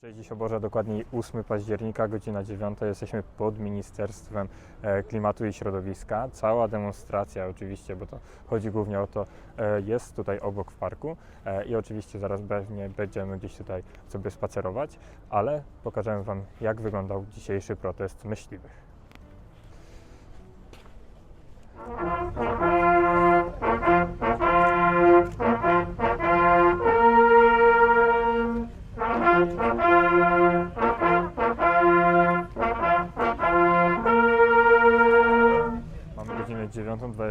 Cześć, dziś o Boże, dokładniej 8 października, godzina 9. Jesteśmy pod Ministerstwem e, Klimatu i Środowiska. Cała demonstracja oczywiście, bo to chodzi głównie o to, e, jest tutaj obok w parku e, i oczywiście zaraz pewnie będziemy gdzieś tutaj sobie spacerować, ale pokażemy Wam jak wyglądał dzisiejszy protest myśliwych.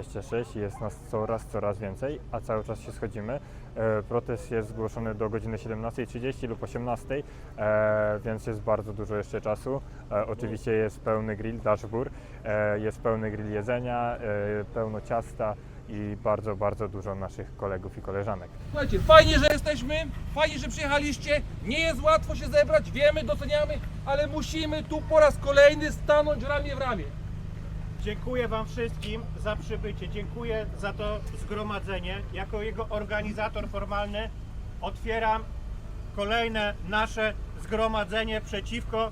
9.26 i jest nas coraz, coraz więcej, a cały czas się schodzimy. E, protest jest zgłoszony do godziny 17.30 lub 18.00, e, więc jest bardzo dużo jeszcze czasu. E, oczywiście jest pełny grill, dashboard, jest pełny grill jedzenia, pełno ciasta i bardzo, bardzo dużo naszych kolegów i koleżanek. Słuchajcie, fajnie, że jesteśmy, fajnie, że przyjechaliście. Nie jest łatwo się zebrać, wiemy, doceniamy, ale musimy tu po raz kolejny stanąć ramię w ramię. Dziękuję Wam wszystkim za przybycie. Dziękuję za to zgromadzenie. Jako jego organizator formalny otwieram kolejne nasze zgromadzenie przeciwko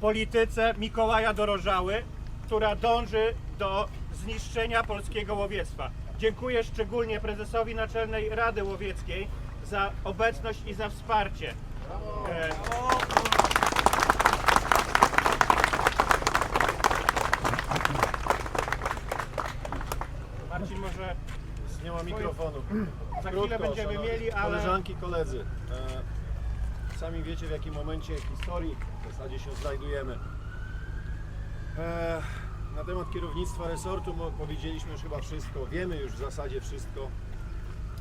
polityce Mikołaja Dorożały, która dąży do zniszczenia polskiego łowiectwa. Dziękuję szczególnie prezesowi Naczelnej Rady Łowieckiej za obecność i za wsparcie. E, Marcin może Nie ma mikrofonu. za chwilę Krótko, będziemy szanowni mieli, ale Koleżanki, koledzy, e, sami wiecie w jakim momencie historii w zasadzie się znajdujemy. E, na temat kierownictwa resortu mo- powiedzieliśmy już chyba wszystko, wiemy już w zasadzie wszystko.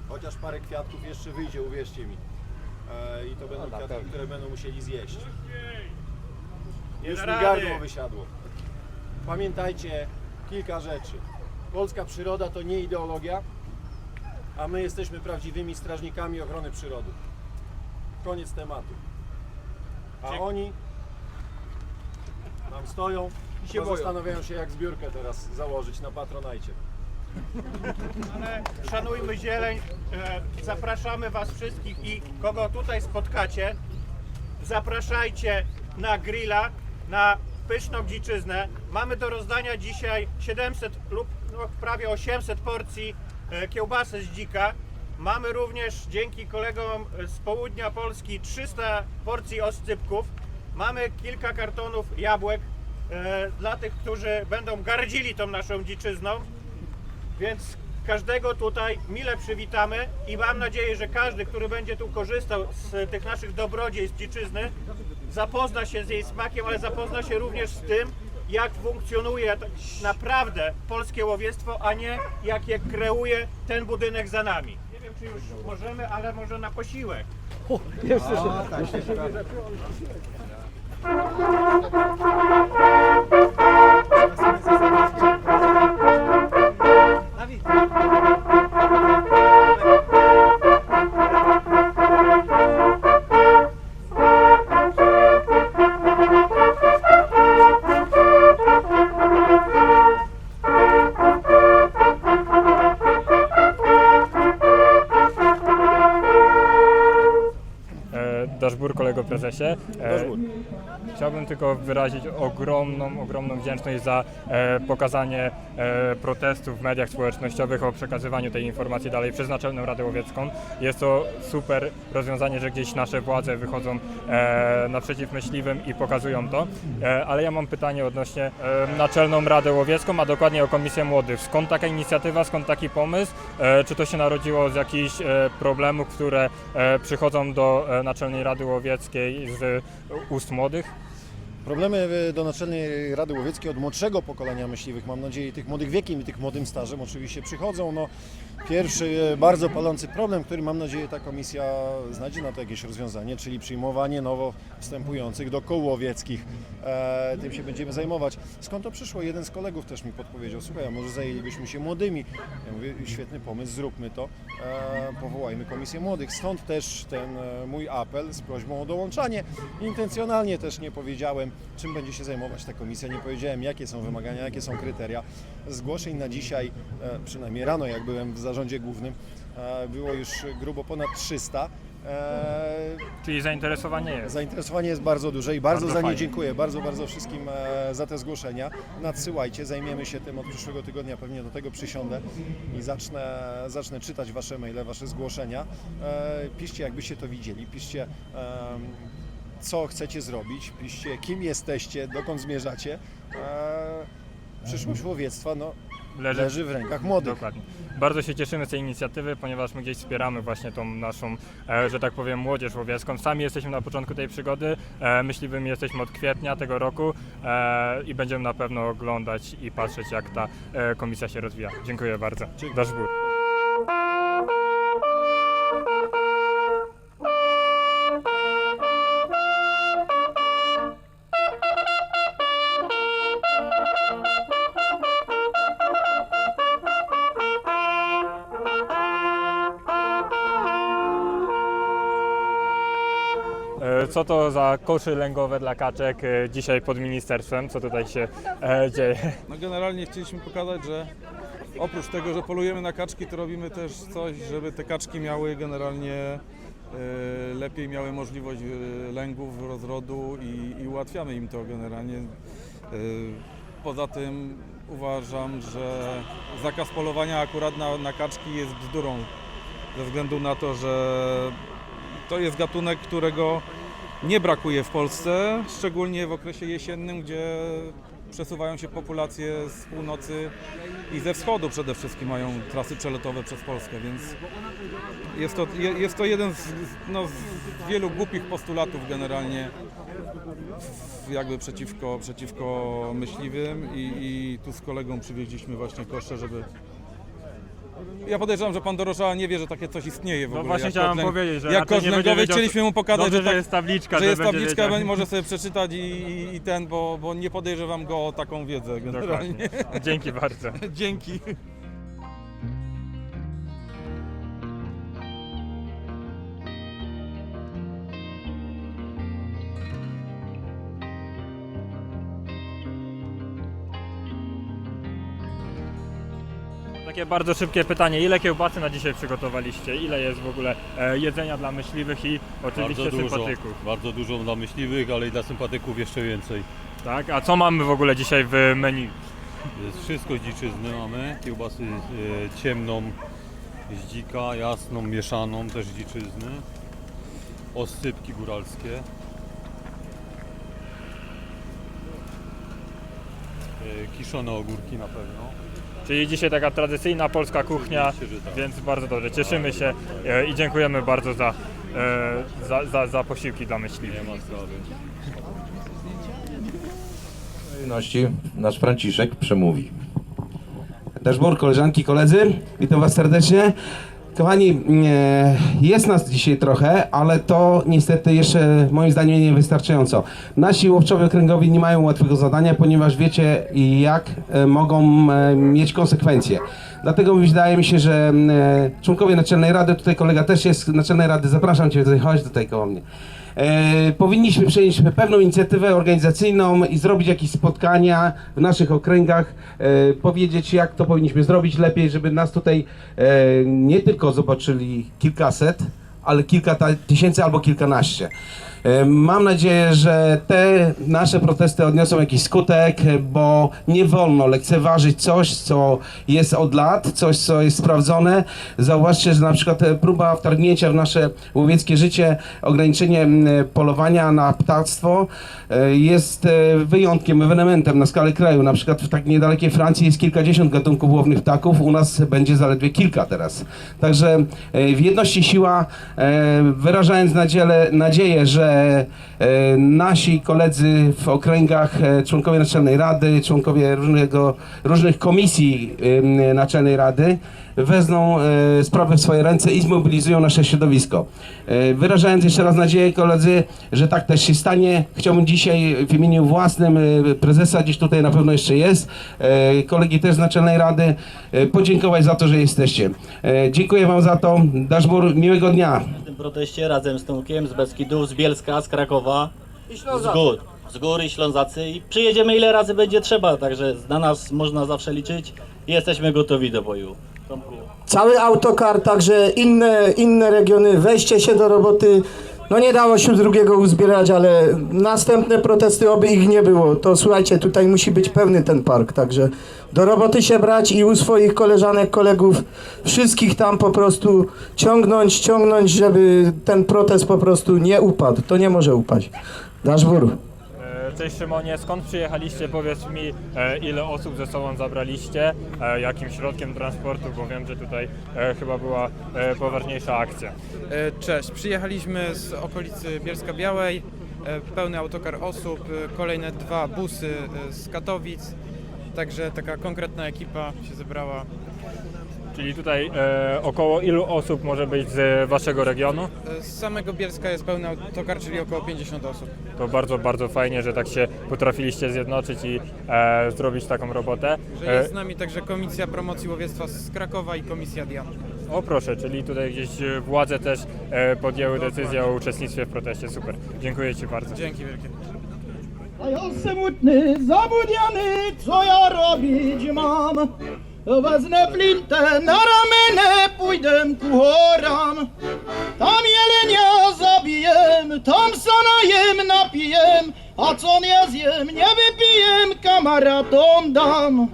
Chociaż parę kwiatków jeszcze wyjdzie, uwierzcie mi. E, I to będą kwiatki, które będą musieli zjeść. Nie Już mi rady. gardło wysiadło. Pamiętajcie kilka rzeczy. Polska przyroda to nie ideologia, a my jesteśmy prawdziwymi strażnikami ochrony przyrody. Koniec tematu. A Dzie- oni tam stoją i się boją. zastanawiają się jak zbiórkę teraz założyć na Patronajcie. ale szanujmy zieleń. E, Zapraszamy Was wszystkich i kogo tutaj spotkacie, zapraszajcie na grilla, na pyszną dziczyznę. Mamy do rozdania dzisiaj 700 lub no, prawie 800 porcji e, kiełbasy z dzika. Mamy również dzięki kolegom z południa Polski 300 porcji oscypków. Mamy kilka kartonów jabłek e, dla tych, którzy będą gardzili tą naszą dziczyzną. Więc każdego tutaj mile przywitamy i mam nadzieję, że każdy, który będzie tu korzystał z tych naszych dobrodziejstw dziczyzny, zapozna się z jej smakiem, ale zapozna się również z tym, jak funkcjonuje tak naprawdę polskie łowiectwo, a nie jak je kreuje ten budynek za nami. Nie wiem, czy już możemy, ale może na posiłek. E, Daszbur, kolego prezesie. E, Daszbur. Chciałbym tylko wyrazić ogromną, ogromną wdzięczność za e, pokazanie e, protestów w mediach społecznościowych o przekazywaniu tej informacji dalej przez Naczelną Radę Łowiecką. Jest to super rozwiązanie, że gdzieś nasze władze wychodzą e, naprzeciw myśliwym i pokazują to. E, ale ja mam pytanie odnośnie e, Naczelną Radę Łowiecką, a dokładnie o Komisję Młodych. Skąd taka inicjatywa, skąd taki pomysł? E, czy to się narodziło z jakichś e, problemów, które e, przychodzą do e, Naczelnej Rady Łowieckiej z ust młodych? Problemy do Naczelnej Rady Łowieckiej od młodszego pokolenia myśliwych, mam nadzieję, tych młodych wiekiem i tych młodym stażem oczywiście przychodzą. No, pierwszy e, bardzo palący problem, który mam nadzieję ta komisja znajdzie na to jakieś rozwiązanie, czyli przyjmowanie nowo wstępujących do kół łowieckich. E, tym się będziemy zajmować. Skąd to przyszło? Jeden z kolegów też mi podpowiedział, słuchaj, a może zajęlibyśmy się młodymi. Ja mówię, świetny pomysł, zróbmy to, e, powołajmy komisję młodych. Stąd też ten e, mój apel z prośbą o dołączanie. Intencjonalnie też nie powiedziałem, czym będzie się zajmować ta komisja, nie powiedziałem, jakie są wymagania, jakie są kryteria. Zgłoszeń na dzisiaj, e, przynajmniej rano, jak byłem w zarządzie głównym, e, było już grubo ponad 300. E, Czyli zainteresowanie jest. Zainteresowanie jest bardzo duże i bardzo, Bardzo za nie dziękuję. Bardzo, bardzo wszystkim e, za te zgłoszenia. Nadsyłajcie, zajmiemy się tym od przyszłego tygodnia, pewnie do tego przysiądę i zacznę, zacznę czytać Wasze maile, Wasze zgłoszenia. E, piszcie, jakbyście to widzieli, piszcie. em, co chcecie zrobić, piszcie kim jesteście, dokąd zmierzacie. E, przyszłość łowiectwa no, Leży, leży w rękach młodych. Dokładnie. Bardzo się cieszymy z tej inicjatywy, ponieważ my gdzieś wspieramy właśnie tą naszą, e, że tak powiem, młodzież łowiecką. Sami jesteśmy na początku tej przygody, e, myśliwymi jesteśmy od kwietnia tego roku e, i będziemy na pewno oglądać i patrzeć, jak ta e, komisja się rozwija. Dziękuję bardzo. Daszbur. E, Co to za koszy lęgowe dla kaczek e, dzisiaj pod ministerstwem? Co tutaj się e, dzieje? No generalnie chcieliśmy pokazać, że oprócz tego, że polujemy na kaczki, to robimy też coś, żeby te kaczki miały generalnie e, lepiej miały możliwość e, lęgów, rozrodu i, i ułatwiamy im to generalnie. E, Poza tym uważam, że zakaz polowania akurat na, na kaczki jest bzdurą ze względu na to, że to jest gatunek, którego nie brakuje w Polsce, szczególnie w okresie jesiennym, gdzie przesuwają się populacje z północy i ze wschodu przede wszystkim mają trasy przelotowe przez Polskę, więc jest to, je- jest to jeden z, no, z wielu głupich postulatów generalnie jakby przeciwko, przeciwko myśliwym i, i tu z kolegą przywieźliśmy właśnie kosze, żeby ja podejrzewam, że pan Doroża nie wie, że takie coś istnieje w No ogóle. właśnie jak chciałem powiedzieć, że jak raczej nie będzie wiedział, chcieliśmy mu pokazać, Dobrze, że, tak, jest tabliczka, że jest będzie tabliczka, wiedział. może sobie przeczytać i, i, i ten, bo, bo nie podejrzewam go o taką wiedzę generalnie. Dokładnie. Dzięki bardzo. Dzięki. Takie bardzo szybkie pytanie. Ile kiełbasy na dzisiaj przygotowaliście? Ile jest w ogóle e, jedzenia dla myśliwych i oczywiście Bardzo dużo, sympatyków? bardzo dużo dla myśliwych, ale i dla sympatyków jeszcze więcej. Tak? A co mamy w ogóle dzisiaj w menu? Jest wszystko z dziczyzny mamy, kiełbasy e, ciemną z dzika, jasną, mieszaną też z dziczyzny, oscypki góralskie, kiszone ogórki na pewno. Czyli dzisiaj taka tradycyjna polska kuchnia, Oczywiście, że tak. więc bardzo dobrze. Cieszymy się e, i dziękujemy bardzo za, e, za, za, za posiłki dla myśliwych. Nie ma sprawy. kolejności nasz Franciszek przemówi. Dashboard, koleżanki, koledzy, witam Was serdecznie. Kochani, jest nas dzisiaj trochę, ale to niestety jeszcze moim zdaniem nie wystarczająco. Nasi łowczowie okręgowi nie mają łatwego zadania, ponieważ wiecie jak e, mogą e, mieć konsekwencje. Dlatego wydaje mi się, że e, członkowie Naczelnej Rady, tutaj kolega też jest z Naczelnej Rady, zapraszam Cię tutaj, chodź tutaj koło mnie. E, powinniśmy przejąć pewną inicjatywę organizacyjną i zrobić jakieś spotkania w naszych okręgach, e, powiedzieć jak to powinniśmy zrobić lepiej, żeby nas tutaj e, nie tylko zobaczyli kilkaset, ale kilka tysięcy albo kilkanaście. E, Mam nadzieję, że te nasze protesty odniosą jakiś skutek, bo nie wolno lekceważyć coś, co jest od lat, coś, co jest sprawdzone. Zauważcie, że na przykład e, próba wtargnięcia w nasze łowieckie życie, ograniczenie polowania na ptactwo e, jest e, wyjątkiem, ewenementem na skalę kraju. Na przykład w tak niedalekiej Francji jest kilkadziesiąt gatunków łownych ptaków, u nas będzie zaledwie kilka teraz. Także e, w jedności siła, e, wyrażając nadziele, nadzieję, że e, nasi koledzy w okręgach, e, członkowie Naczelnej Rady, członkowie różnego, różnych komisji Naczelnej Rady wezmą e, sprawę w swoje ręce i zmobilizują nasze środowisko. E, Wyrażając jeszcze raz nadzieję, koledzy, że tak też się stanie, chciałbym dzisiaj w imieniu własnym e, prezesa, gdzieś tutaj na pewno jeszcze jest, e, kolegi też z Naczelnej Rady, e, podziękować za to, że jesteście. E, Dziękuję Wam za to. Daszbur, miłego dnia. Proteście razem z Tomkiem, z Beskidów, z Bielska, z Krakowa, z gór, z gór i Ślązacy i przyjedziemy ile razy będzie trzeba, także na nas można zawsze liczyć i jesteśmy gotowi do boju. Tomku. cały autokar, także inne, inne regiony, weźcie się do roboty. No nie dało się drugiego uzbierać, ale następne protesty, oby ich nie było. To słuchajcie, tutaj musi być pełny ten park, także do roboty się brać i u swoich koleżanek, kolegów, wszystkich tam po prostu ciągnąć, ciągnąć, żeby ten protest po prostu nie upadł. To nie może upaść. Daszbur. E, Cześć Szymonie, skąd przyjechaliście? Powiedz mi, e, ile osób ze sobą zabraliście, e, jakim środkiem transportu, bo wiem, że tutaj e, chyba była poważniejsza akcja. Cześć, przyjechaliśmy z okolicy Bielska Białej, pełny autokar osób, kolejne dwa busy z Katowic, także taka konkretna ekipa się zebrała. Czyli tutaj e, około ilu osób może być z waszego regionu? E, Z samego Bielska jest pełny autokar, czyli około 50 osób. To bardzo, bardzo fajnie, że tak się potrafiliście zjednoczyć i e, zrobić taką robotę. Że jest z nami także Komisja Promocji Łowiectwa z Krakowa i Komisja DIAN. O proszę, czyli tutaj gdzieś e, władze też e, podjęły decyzję o uczestnictwie w proteście. Super. Dziękuję Ci bardzo. Dzięki wielkie. A ja smutny, zabudziany, co ja robić mam? Wezmę flintę na ramienę, pójdę ku choram. Tam jelenia zabiję, tam sanajem napiję, a co nie zjem, nie wypiję, kamaratom dam.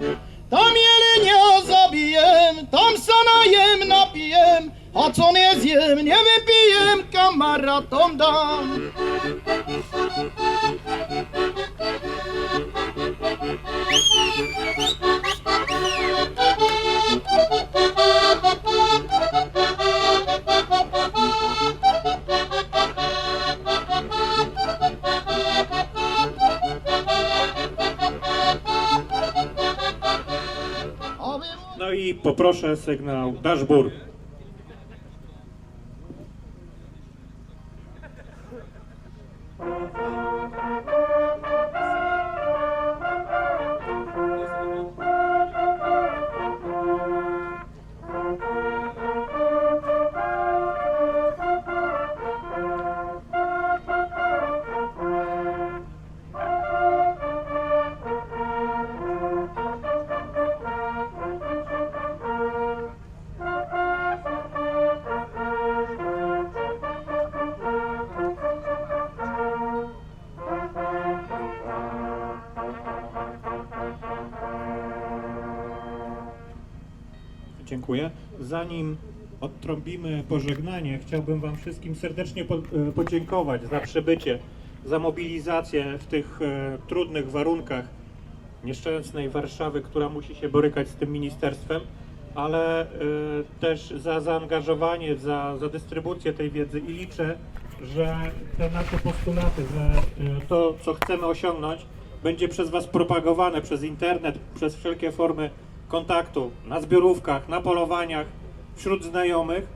Tam jelenia zabiję, tam sanajem napiję, a co nie zjem, nie wypiję, kamaratom dam. Poproszę sygnał dashboard. Dziękuję. Zanim odtrąbimy pożegnanie, chciałbym Wam wszystkim serdecznie e, podziękować za przybycie, za mobilizację w tych e, trudnych warunkach nieszczęsnej Warszawy, która musi się borykać z tym ministerstwem, ale e, też za zaangażowanie, za, za dystrybucję tej wiedzy i liczę, że te nasze postulaty, że to, co chcemy osiągnąć, będzie przez Was propagowane przez internet, przez wszelkie formy kontaktu, na zbiorówkach, na polowaniach, wśród znajomych.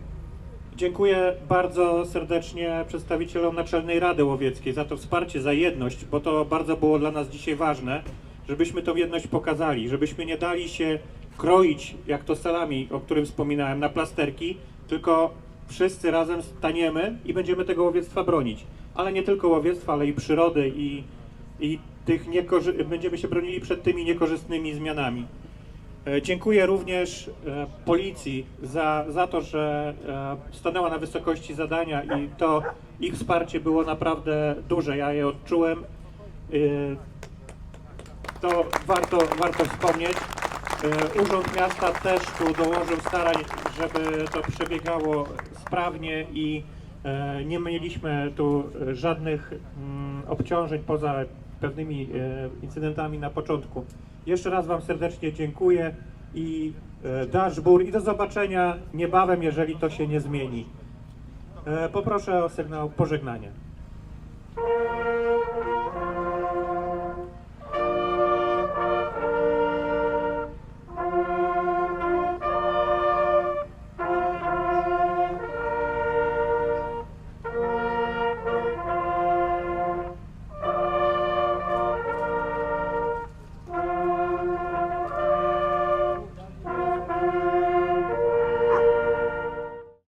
Dziękuję bardzo serdecznie przedstawicielom Naczelnej Rady Łowieckiej za to wsparcie, za jedność, bo to bardzo było dla nas dzisiaj ważne, żebyśmy tą jedność pokazali, żebyśmy nie dali się kroić, jak to salami, o którym wspominałem, na plasterki, tylko wszyscy razem staniemy i będziemy tego łowiectwa bronić. Ale nie tylko łowiectwa, ale i przyrody i, i tych niekorzy- będziemy się bronili przed tymi niekorzystnymi zmianami. E, Dziękuję również e, policji za, za to, że e, stanęła na wysokości zadania i to ich wsparcie było naprawdę duże. Ja je odczułem. To warto, warto wspomnieć. Urząd Miasta też tu dołożył starań, żeby to przebiegało sprawnie i nie mieliśmy tu żadnych mm, obciążeń poza pewnymi incydentami na początku. Jeszcze raz Wam serdecznie dziękuję i e, dashboard i do zobaczenia niebawem, jeżeli to się nie zmieni. E, Poproszę o sygnał pożegnania.